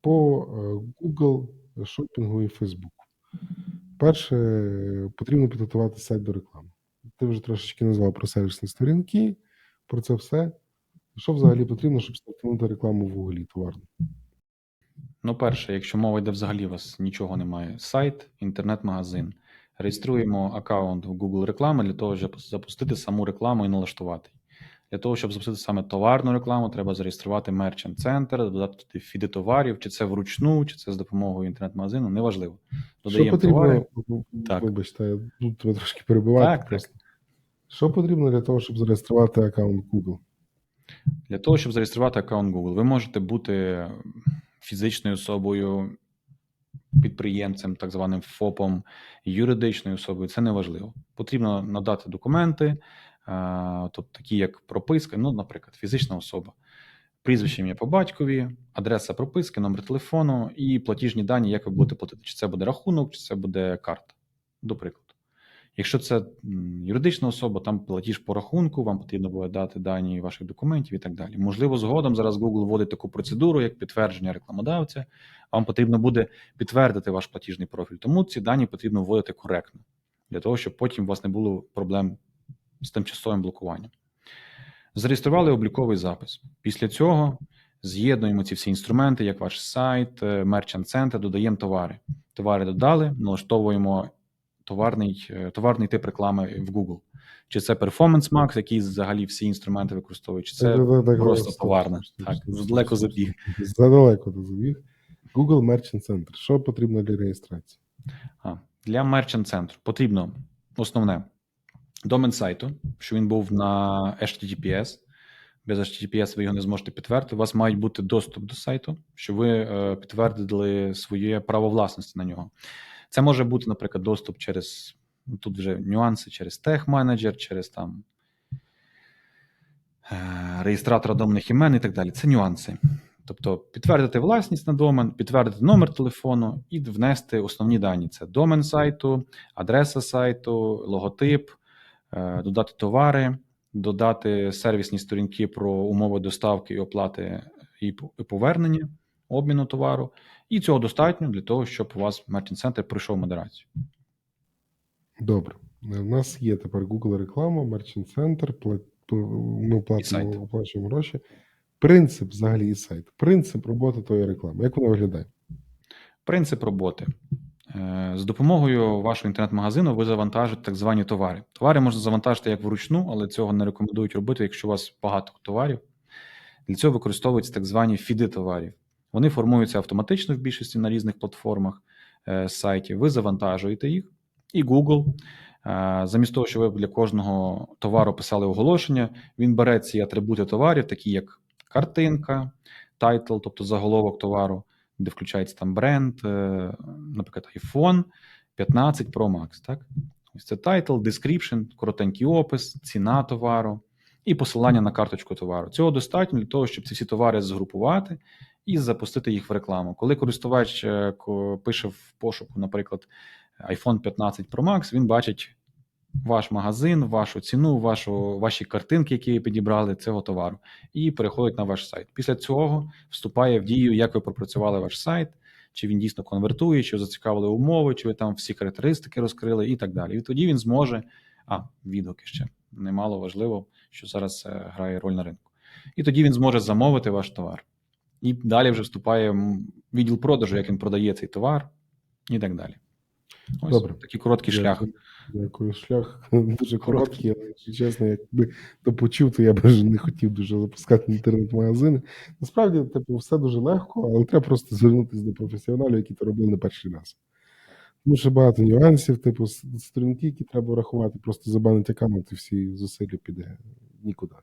по е, Google шопінгу і Facebook. Перше, е, потрібно підготувати сайт до реклами. Ти вже трошечки назвав про сервісні сторінки, про це все. Що взагалі потрібно, щоб стартувати рекламу в Google товарну? Ну, перше, якщо мова йде взагалі, у вас нічого немає. Сайт, інтернет-магазин. Реєструємо аккаунт в Google реклами для того, щоб запустити саму рекламу і налаштувати. Для того, щоб запустити саме товарну рекламу, треба зареєструвати Merchant Center, додати туди фіди товарів, чи це вручну, чи це з допомогою інтернет-магазину, неважливо. Що Додаємо потрібно, товари. так. Так. вибачте, я буду тебе трошки перебивати. Так, так. Що потрібно для того, щоб зареєструвати аккаунт Google? Для того, щоб зареєструвати аккаунт Google, ви можете бути фізичною особою, підприємцем, так званим ФОПом, юридичною особою. Це не важливо. Потрібно надати документи, тобто такі як прописка, ну, наприклад, фізична особа, прізвище ім'я по батькові, адреса прописки, номер телефону і платіжні дані, як ви будете платити. Чи це буде рахунок, чи це буде карта, до прикладу. Якщо це юридична особа, там платіж по рахунку, вам потрібно буде дати дані ваших документів і так далі. Можливо, згодом зараз Google вводить таку процедуру, як підтвердження рекламодавця. Вам потрібно буде підтвердити ваш платіжний профіль. Тому ці дані потрібно вводити коректно, для того, щоб потім у вас не було проблем з тимчасовим блокуванням. Зареєстрували обліковий запис. Після цього з'єднуємо ці всі інструменти, як ваш сайт, е, Merchant Center, додаємо товари. Товари додали, налаштовуємо товарний, е, товарний тип реклами в Google. Чи це Performance Max, який взагалі всі інструменти використовує, чи це просто стоп, товарна. Так, далеко забіг. Задалеко забіг. Google Merchant Center. Що потрібно для реєстрації? А, для Merchant Center потрібно основне домен сайту, що він був на HTTPS. Без HTTPS ви його не зможете підтвердити. У вас має бути доступ до сайту, щоб ви е, підтвердили своє право власності на нього. Це може бути, наприклад, доступ через ну, тут вже нюанси через Manager, через там е, реєстратора доменних імен і так далі. Це нюанси. Тобто підтвердити власність на домен, підтвердити номер телефону і внести основні дані: це домен сайту, адреса сайту, логотип, додати товари, додати сервісні сторінки про умови доставки і оплати і повернення, обміну товару. І цього достатньо для того, щоб у вас Merchant Center пройшов модерацію. Добре. У нас є тепер Google реклама, Merchant Center, пла- ми платимо, оплачуємо гроші. Принцип взагалі і сайт. Принцип роботи тої реклами. Як вона виглядає? Принцип роботи. Е, З допомогою вашого інтернет-магазину ви завантажите так звані товари. Товари можна завантажити як вручну, але цього не рекомендують робити, якщо у вас багато товарів. Для цього використовуються так звані фіди товарів. Вони формуються автоматично в більшості на різних платформах е, сайтів. Ви завантажуєте їх, і Google, е, замість того, що ви для кожного товару писали оголошення, він бере ці атрибути товарів, такі як картинка, тайтл, тобто заголовок товару, де включається там бренд, е, наприклад, iPhone 15 Pro Max. Так? Ось це тайтл, description, коротенький опис, ціна товару і посилання на карточку товару. Цього достатньо для того, щоб ці всі товари згрупувати і запустити їх в рекламу. Коли користувач е, пише в пошуку, наприклад, iPhone 15 Pro Max, він бачить ваш магазин, вашу ціну, вашу, ваші картинки, які ви підібрали цього товару, і переходить на ваш сайт. Після цього вступає в дію, як ви пропрацювали ваш сайт, чи він дійсно конвертує, чи зацікавили умови, чи ви там всі характеристики розкрили і так далі. І тоді він зможе. А, відгуки ще немало важливо, що зараз е, грає роль на ринку. І тоді він зможе замовити ваш товар. І далі вже вступає відділ продажу, як він продає цей товар, і так далі. Ось Добре. такий короткий шлях. Дякую. Дякую. Шлях дуже короткий, але якщо чесно, якби то почув, то я б вже не хотів дуже запускати інтернет-магазини. Насправді, типу, все дуже легко, але треба просто звернутися до професіоналів, які то робили не перший раз. Тому що багато нюансів, типу, сторінки, які треба врахувати, просто забанити аккаунт і всі зусилля піде нікуди.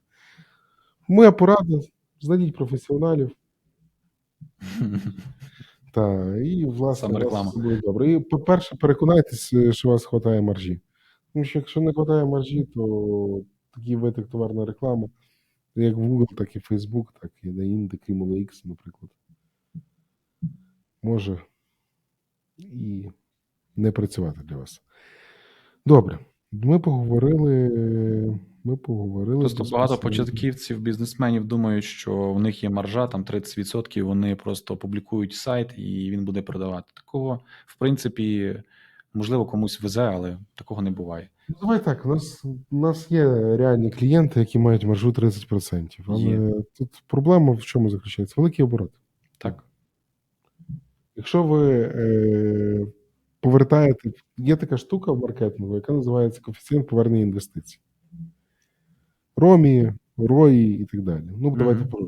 Моя порада: знайдіть професіоналів. Та, і, власне, у вас буде добре. І, по-перше, переконайтесь, е, що у вас вистачає маржі. Тому що якщо не вистачає маржі, то такий виток товарна реклама, як в Google, так і Facebook, так і на індик, і MonoX, наприклад, може і не працювати для вас. Добре, ми поговорили. Ми поговорили. Просто багато початківців, бізнесменів думають, що в них є маржа, там 30%, вони просто опублікують сайт і він буде продавати. Такого, в принципі, можливо, комусь везе, але такого не буває. Ну, Давай так, у нас, у нас є реальні клієнти, які мають маржу 30%. Але Є. тут проблема в чому заключається? Великий оборот. Так. Якщо ви е, повертаєте, є така штука в маркетингу, яка називається коефіцієнт повернення інвестицій. Ромі, Рої і так далі. Ну, давайте Мгм. про.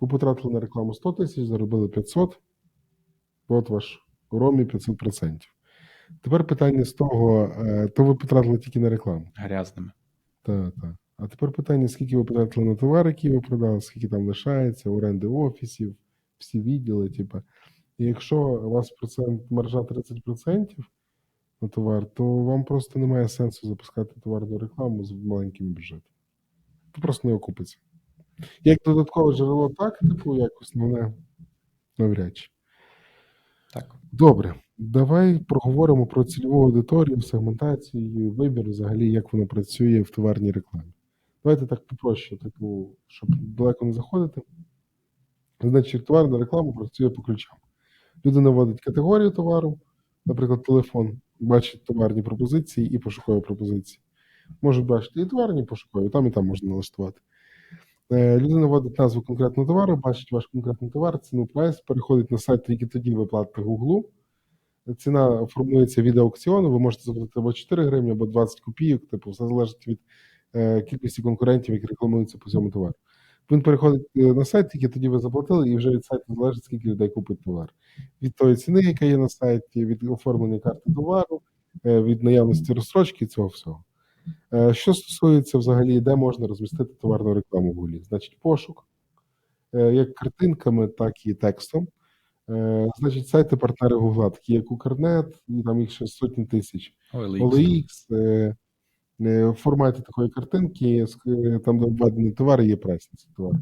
Ви потратили на рекламу 100 тисяч, заробили 500. От ваш Ромі 500%. Тепер питання з того, е, то ви потратили тільки на рекламу. Грязними. Так, так. А тепер питання: скільки ви потратили на товар, який ви продали, скільки там лишається, оренди офісів, всі відділи, типа. І якщо у вас процент маржа 30% на товар, то вам просто немає сенсу запускати товарну рекламу з маленьким бюджетом. Це просто не окупиться. Як додаткове джерело, так, типу, як основне, навряд чи. Так. Добре, давай проговоримо про цільову аудиторію, сегментацію, вибір, взагалі, як воно працює в товарній рекламі. Давайте так попроще, типу, щоб далеко не заходити. Значить, товарна реклама працює по ключам. Людина вводить категорію товару, наприклад, телефон, бачить товарні пропозиції і пошукові пропозиції. Можуть бачити і товарні, пошукові, там і там можна налаштувати. Е, Людина вводить назву конкретного товару, бачить ваш конкретний товар, ціну прайс, переходить на сайт, тільки тоді ви платите Гуглу. Ціна формується від аукціону, ви можете заплатити або 4 гривні, або 20 копійок, типу, все залежить від е, кількості конкурентів, які рекламуються по цьому товару. Він переходить е, на сайт, тільки тоді ви заплатили, і вже від сайту залежить, скільки людей купить товар. Від тої ціни, яка є на сайті, від оформлення карти товару, від наявності розстрочки і цього всього. Е, Що стосується взагалі, де можна розмістити товарну рекламу в Гуглі? Значить, пошук, е, як картинками, так і текстом. Е, Значить, сайти партнери Гугла, такі як Укрнет, і там їх ще сотні тисяч. OLX. В форматі такої картинки, там де введений товар, є прайс на цей товар.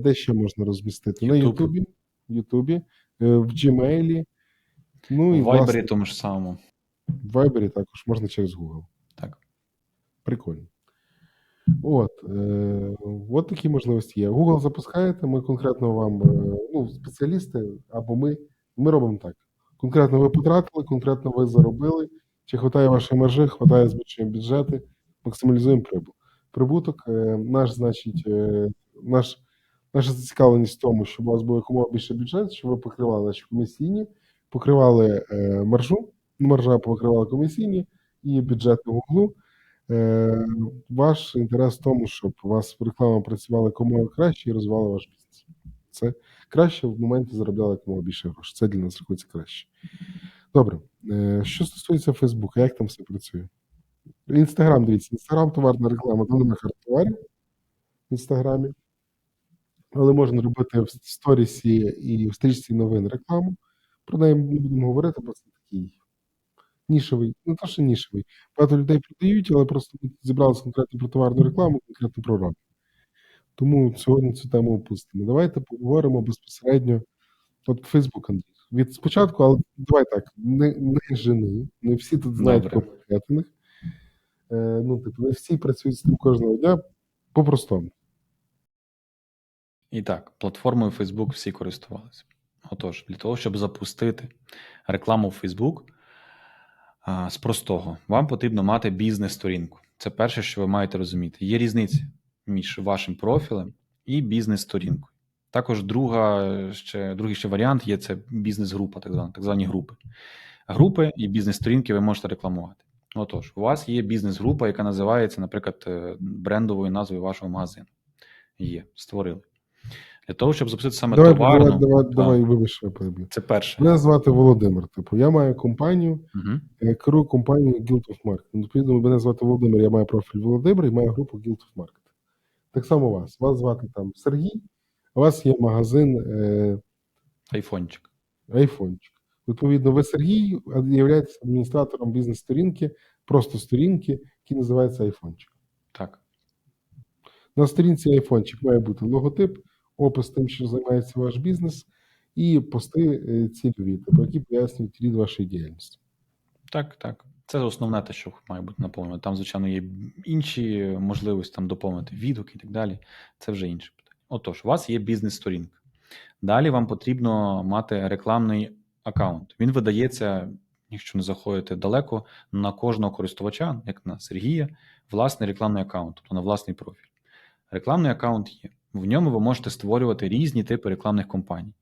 Де ще можна розмістити? На YouTube. Ютубі, Ютубі, е, в Gmail, ну і В Вайбері тому ж самому. в Viber також можна через Google. Прикольно. От, е, от такі можливості є. Google запускаєте, ми конкретно вам, е, ну, спеціалісти або ми, ми робимо так. Конкретно ви потратили, конкретно ви заробили. Чи хватає вашої маржи, хватає, збільшуємо бюджети, максималізуємо прибуток. Прибуток е, наш, значить, е, наш, наша зацікавленість в тому, щоб у вас був якомога більше бюджет, щоб ви покривали наші комісійні, покривали е, маржу, маржа покривала комісійні і бюджет на Google. Е, Ваш інтерес в тому, щоб у вас реклама працювала якомога краще і розвивала ваш бізнес. Це краще в моменті заробляли якомога більше грошей. Це для нас рахується краще. Добре. Е, Що стосується Фейсбука, як там все працює? Інстаграм, дивіться, інстаграм товарна реклама, там немає хардтоварів в інстаграмі. Але можна робити в сторісі і в стрічці новин рекламу. Про неї ми будемо говорити, бо це такий нішевий, не то, що нішевий. Багато людей продають, але просто ми зібралися конкретно про товарну рекламу, конкретно про роб. Тому сьогодні цю тему опустимо. Давайте поговоримо безпосередньо. От Фейсбук, Андрій. Від спочатку, але давай так, не, не жени. Не всі тут знають Добре. про маркетинг. Е, ну, типу, не всі працюють з тим кожного дня по-простому. І так, платформою Facebook всі користувалися. Отож, для того, щоб запустити рекламу в Facebook, з простого, вам потрібно мати бізнес-сторінку. Це перше, що ви маєте розуміти. Є різниця між вашим профілем і бізнес-сторінкою. Також друга, ще, другий ще варіант є це бізнес-група, так звана, так звані групи. Групи і бізнес-сторінки ви можете рекламувати. Отож, у вас є бізнес-група, яка називається, наприклад, е, брендовою назвою вашого магазину. Є, створили. Для того, щоб запустити саме Давай, товарну, давай, давай, так. давай, вибач, я переб'ю. це перше. Мене звати Володимир. Типу, я маю компанію, Угу. я керую компанією Guild of Marketing. Відповідно, мене звати Володимир, я маю профіль Володимир і маю групу Guild of Marketing. Так само вас. Вас звати там Сергій, у вас є магазин е, Айфончик. айфончик. Відповідно, ви Сергій являєтесь адміністратором бізнес-сторінки, просто сторінки, які називається айфончик. Так. На сторінці айфончик має бути логотип, опис тим, що займається ваш бізнес, і пости е, цільові, типу, які пояснюють рід вашої діяльності. Так, так. Це основне те, що має бути наповнено. Там, звичайно, є інші можливості там доповнити відгуки і так далі. Це вже інше питання. Отож, у вас є бізнес-сторінка. Далі вам потрібно мати рекламний аккаунт. Він видається, якщо не заходите далеко, на кожного користувача, як на Сергія, власний рекламний аккаунт, тобто на власний профіль. Рекламний аккаунт є. В ньому ви можете створювати різні типи рекламних кампаній.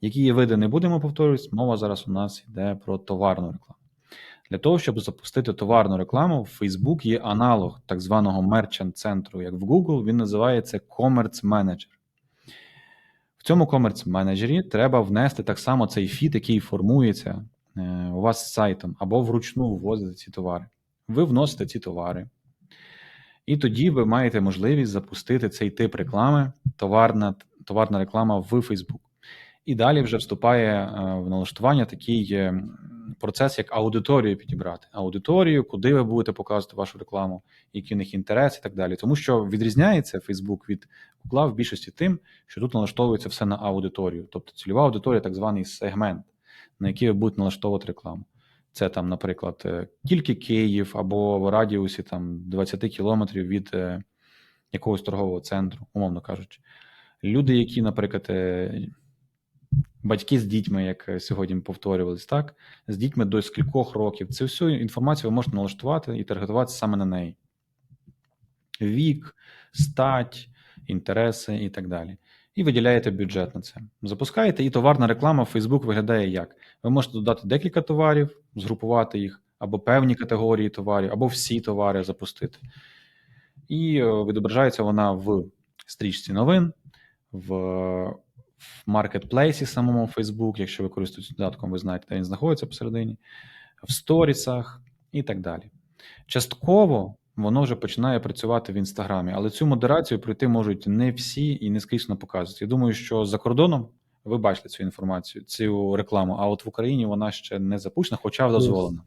Які є види, не будемо повторювати. Мова зараз у нас йде про товарну рекламу. Для того, щоб запустити товарну рекламу, в Facebook є аналог так званого мерчант центру, як в Google, він називається Commerce Manager. В цьому Commerce Manager треба внести так само цей фіт, який формується е, у вас з сайтом, або вручну ввозити ці товари. Ви вносите ці товари, і тоді ви маєте можливість запустити цей тип реклами, товарна, товарна реклама в Facebook. І далі вже вступає е, в налаштування такий е, процес, як аудиторію підібрати. Аудиторію, куди ви будете показувати вашу рекламу, які в них інтереси і так далі. Тому що відрізняється Facebook від Google в більшості тим, що тут налаштовується все на аудиторію. Тобто цільова аудиторія, так званий сегмент, на який ви будете налаштовувати рекламу. Це там, наприклад, е, тільки Київ або в радіусі там 20 кілометрів від е, якогось торгового центру, умовно кажучи. Люди, які, наприклад, е, батьки з дітьми, як сьогодні повторювались, так, з дітьми до скількох років. Цю всю інформацію ви можете налаштувати і таргетувати саме на неї. Вік, стать, інтереси і так далі. І виділяєте бюджет на це. Запускаєте, і товарна реклама в Facebook виглядає як? Ви можете додати декілька товарів, згрупувати їх, або певні категорії товарів, або всі товари запустити. І е, відображається вона в стрічці новин, в, в маркетплейсі самому Facebook, якщо ви користуєтесь додатком, ви знаєте, де він знаходиться посередині, в сторісах і так далі. Частково воно вже починає працювати в інстаграмі, але цю модерацію пройти можуть не всі і не скрізь показують. Я думаю, що за кордоном ви бачите цю інформацію, цю рекламу, а от в Україні вона ще не запущена, хоча дозволена.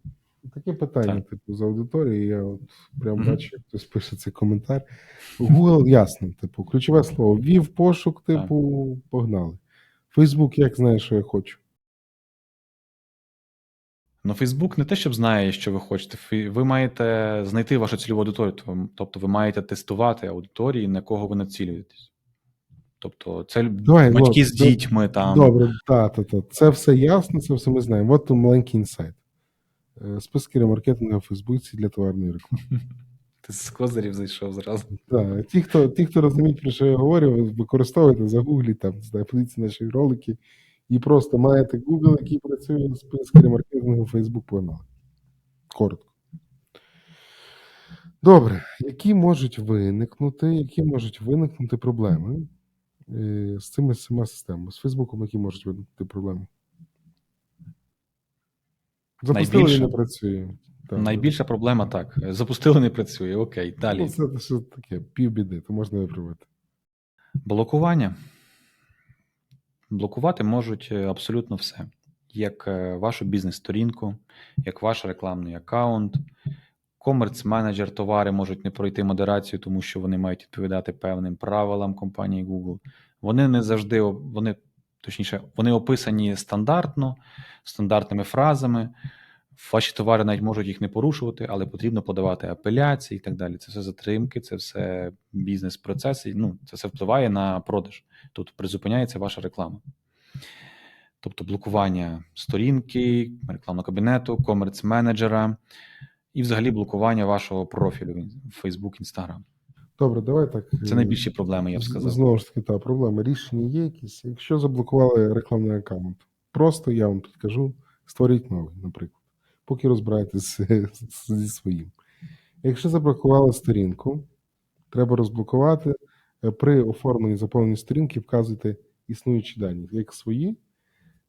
Таке питання, Так. типу, з аудиторії. Я от прям Мгм. бачу, як хтось пише цей коментар. Google ясно, типу, ключове слово. Ввів пошук, Так. типу, погнали. Facebook як знає, що я хочу. Ну, Фейсбук не те, щоб знає, що ви хочете. Ви маєте знайти вашу цільову аудиторію. Тобто ви маєте тестувати аудиторії, на кого ви націлюєтесь. Тобто, це Давай, батьки ну, з дітьми там. Добре, та, та, та. Це все ясно, це все ми знаємо. От маленький інсайт. Е, Списки ремаркетингу в Фейсбуці для товарної реклами. Ти з козирів зайшов зразу. Так, ті, хто, ті, хто розуміють, про що я говорю, використовуйте, загугліть там, подивіться наші ролики і просто маєте Google, який працює на списки ремаркетингу Facebook погнали. Коротко. Добре, які можуть виникнути, які можуть виникнути проблеми е, з цими системами? З Фейсбуком, які можуть виникнути проблеми? Запустили Найбільше? і не працює. Так. Найбільша проблема так. Запустили, не працює. Окей, Ну, далі. це таке, півбіди, то можна виправити. Блокування. Блокувати можуть е, абсолютно все. Як е, вашу бізнес-сторінку, як ваш рекламний аккаунт, комерц-менеджер товари можуть не пройти модерацію, тому що вони мають відповідати певним правилам компанії Google. Вони не завжди вони, точніше, вони описані стандартно, стандартними фразами. Ваші товари навіть можуть їх не порушувати, але потрібно подавати апеляції і так далі. Це все затримки, це все бізнес-процеси. Ну, це все впливає на продаж. Тут призупиняється ваша реклама. Тобто блокування сторінки, рекламного кабінету, комерц-менеджера і взагалі блокування вашого профілю в Facebook, Instagram. Добре, давай так. Це е, найбільші проблеми, я б сказав. Знову ж таки, та проблема. Рішення є якісь. Якщо заблокували рекламний аккаунт, просто я вам підкажу, створіть новий, наприклад, поки з- зі своїм. Якщо заблокували сторінку, треба розблокувати. Е, При оформленні заповненні сторінки вказуйте існуючі дані, як свої,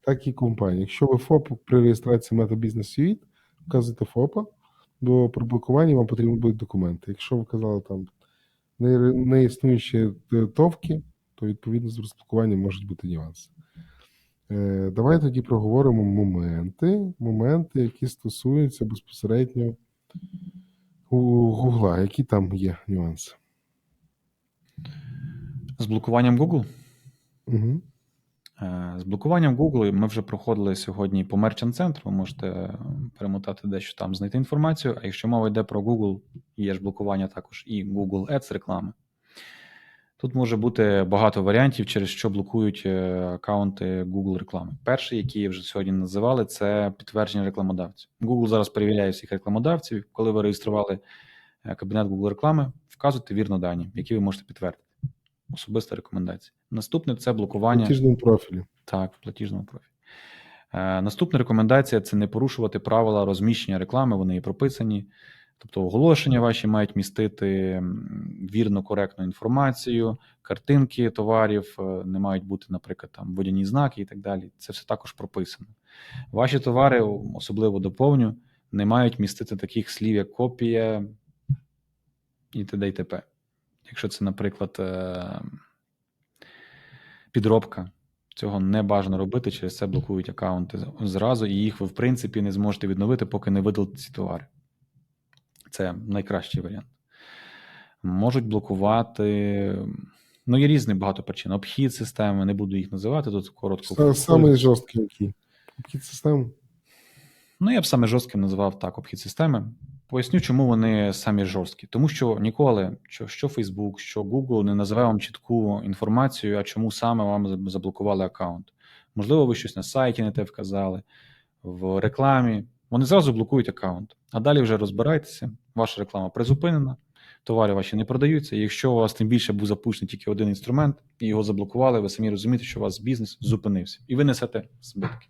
так і компанії. Якщо ви ФОП при реєстрації Meta Business Suite, вказуйте ФОПа, до при блокуванні вам потрібні будуть документи. Якщо ви вказали там не, не існуючі е, товки, то відповідно з розблокуванням можуть бути нюанси. Е, давай тоді проговоримо моменти, моменти, які стосуються безпосередньо Гугла. Які там є нюанси? З блокуванням Google Угу. З блокуванням Google ми вже проходили сьогодні по Merchant центру. Ви можете перемотати дещо там, знайти інформацію. А якщо мова йде про Google, є ж блокування також і Google Ads реклами. Тут може бути багато варіантів, через що блокують е, аккаунти Google реклами. Перший, який я вже сьогодні називали, це підтвердження рекламодавців. Google зараз перевіряє всіх рекламодавців. Коли ви реєстрували е, кабінет Google реклами, вказуйте вірно дані, які ви можете підтвердити. Особиста рекомендація. Наступне це В блокування. платіжному профілі. Так, в платіжному профілі. Е, наступна рекомендація це не порушувати правила розміщення реклами, вони є прописані. Тобто оголошення ваші мають містити вірно, коректну інформацію, картинки товарів, е, не мають бути, наприклад, там водяні знаки і так далі. Це все також прописано. Ваші товари, особливо доповню, не мають містити таких слів, як копія і т.д. і т.п. Якщо це, наприклад, е, підробка, цього не бажано робити, через це блокують аккаунти зразу, і їх ви, в принципі, не зможете відновити, поки не видалите ці товари. Це найкращий варіант. Можуть блокувати. Ну, є різні багато причин. Обхід системи, не буду їх називати, тут коротко. Са- Самий жорсткий який. Обхід системи. Ну, я б саме жорстким називав так обхід системи. Поясню, чому вони самі жорсткі. Тому що ніколи, що, що Facebook, що Google не називає вам чітку інформацію, а чому саме вам заблокували аккаунт. Можливо, ви щось на сайті не те вказали, в рекламі. Вони зразу блокують аккаунт. А далі вже розбирайтеся, ваша реклама призупинена, товари ваші не продаються. Якщо у вас тим більше був запущений тільки один інструмент, і його заблокували, ви самі розумієте, що у вас бізнес зупинився, і ви несете збитки.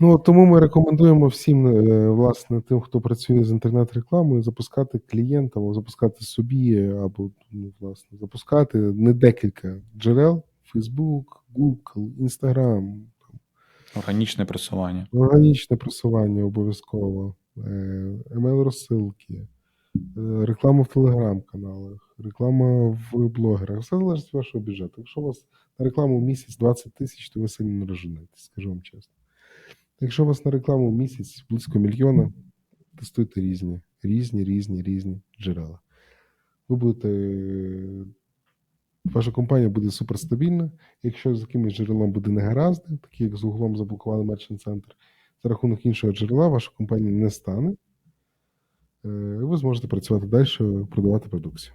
Ну, тому ми рекомендуємо всім, е, власне, тим, хто працює з інтернет-рекламою, запускати клієнтам, запускати собі, або ну, власне, запускати не декілька джерел: Facebook, Google, Instagram, Органічне просування. органічне просування обов'язково, емейл розсилки, е, реклама в телеграм-каналах, реклама в блогерах. Все залежить від вашого бюджету. Якщо у вас на рекламу місяць 20 тисяч, то ви сильно не розженетесь, скажу вам чесно. Якщо у вас на рекламу місяць близько мільйона, тестуйте різні, різні, різні, різні джерела. Ви будете. Ваша компанія буде суперстабільна. Якщо з якимось джерелом буде негаразди, такі як з углом заблокували Merchant Center, за рахунок іншого джерела ваша компанія не стане. Е, Ви зможете працювати далі, продавати продукцію.